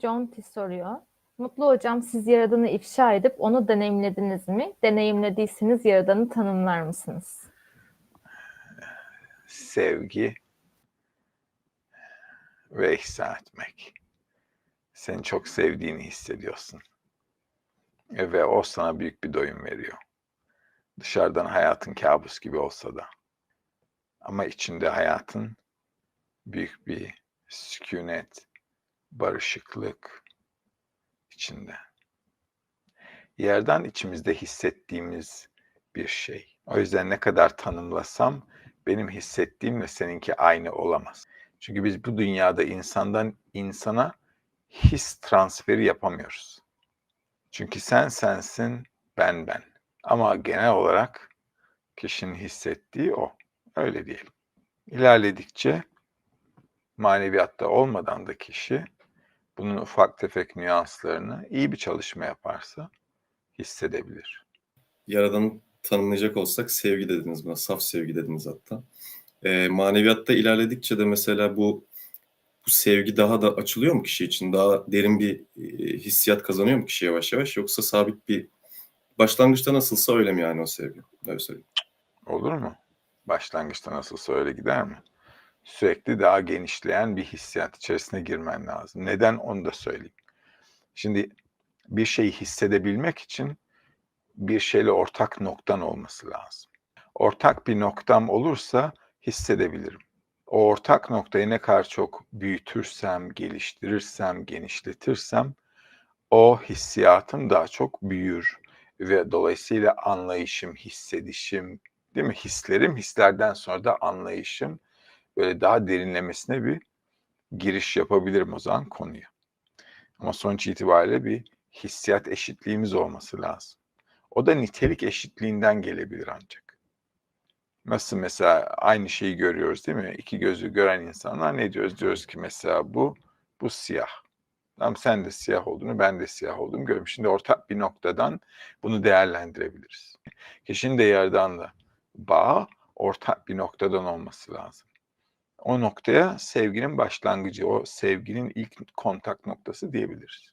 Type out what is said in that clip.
John T soruyor. Mutlu hocam siz Yaradan'ı ifşa edip onu deneyimlediniz mi? Deneyimlediyseniz Yaradan'ı tanımlar mısınız? Sevgi ve ihsan etmek. Seni çok sevdiğini hissediyorsun. Ve o sana büyük bir doyum veriyor. Dışarıdan hayatın kabus gibi olsa da. Ama içinde hayatın büyük bir sükunet, barışıklık içinde. Yerden içimizde hissettiğimiz bir şey. O yüzden ne kadar tanımlasam benim hissettiğimle seninki aynı olamaz. Çünkü biz bu dünyada insandan insana his transferi yapamıyoruz. Çünkü sen sensin, ben ben. Ama genel olarak kişinin hissettiği o. Öyle diyelim. İlerledikçe maneviyatta olmadan da kişi bunun ufak tefek nüanslarını iyi bir çalışma yaparsa hissedebilir. Yaradan'ı tanımlayacak olsak sevgi dediniz buna, saf sevgi dediniz hatta. Ee, maneviyatta ilerledikçe de mesela bu bu sevgi daha da açılıyor mu kişi için? Daha derin bir e, hissiyat kazanıyor mu kişi yavaş yavaş? Yoksa sabit bir başlangıçta nasılsa öyle mi yani o sevgi? Öyle söyleyeyim. Olur mu? Başlangıçta nasılsa öyle gider mi? Sürekli daha genişleyen bir hissiyat içerisine girmen lazım. Neden onu da söyleyeyim. Şimdi bir şeyi hissedebilmek için bir şeyle ortak noktan olması lazım. Ortak bir noktam olursa hissedebilirim. O ortak noktayı ne kadar çok büyütürsem, geliştirirsem, genişletirsem o hissiyatım daha çok büyür ve dolayısıyla anlayışım, hissedişim, değil mi? Hislerim, hislerden sonra da anlayışım böyle daha derinlemesine bir giriş yapabilirim o zaman konuya. Ama sonuç itibariyle bir hissiyat eşitliğimiz olması lazım. O da nitelik eşitliğinden gelebilir ancak. Nasıl mesela aynı şeyi görüyoruz değil mi? İki gözü gören insanlar ne diyoruz? Diyoruz ki mesela bu, bu siyah. Tamam sen de siyah olduğunu, ben de siyah olduğumu görüyorum. Şimdi ortak bir noktadan bunu değerlendirebiliriz. Kişinin de yerdanla bağ ortak bir noktadan olması lazım. O noktaya sevginin başlangıcı, o sevginin ilk kontak noktası diyebiliriz.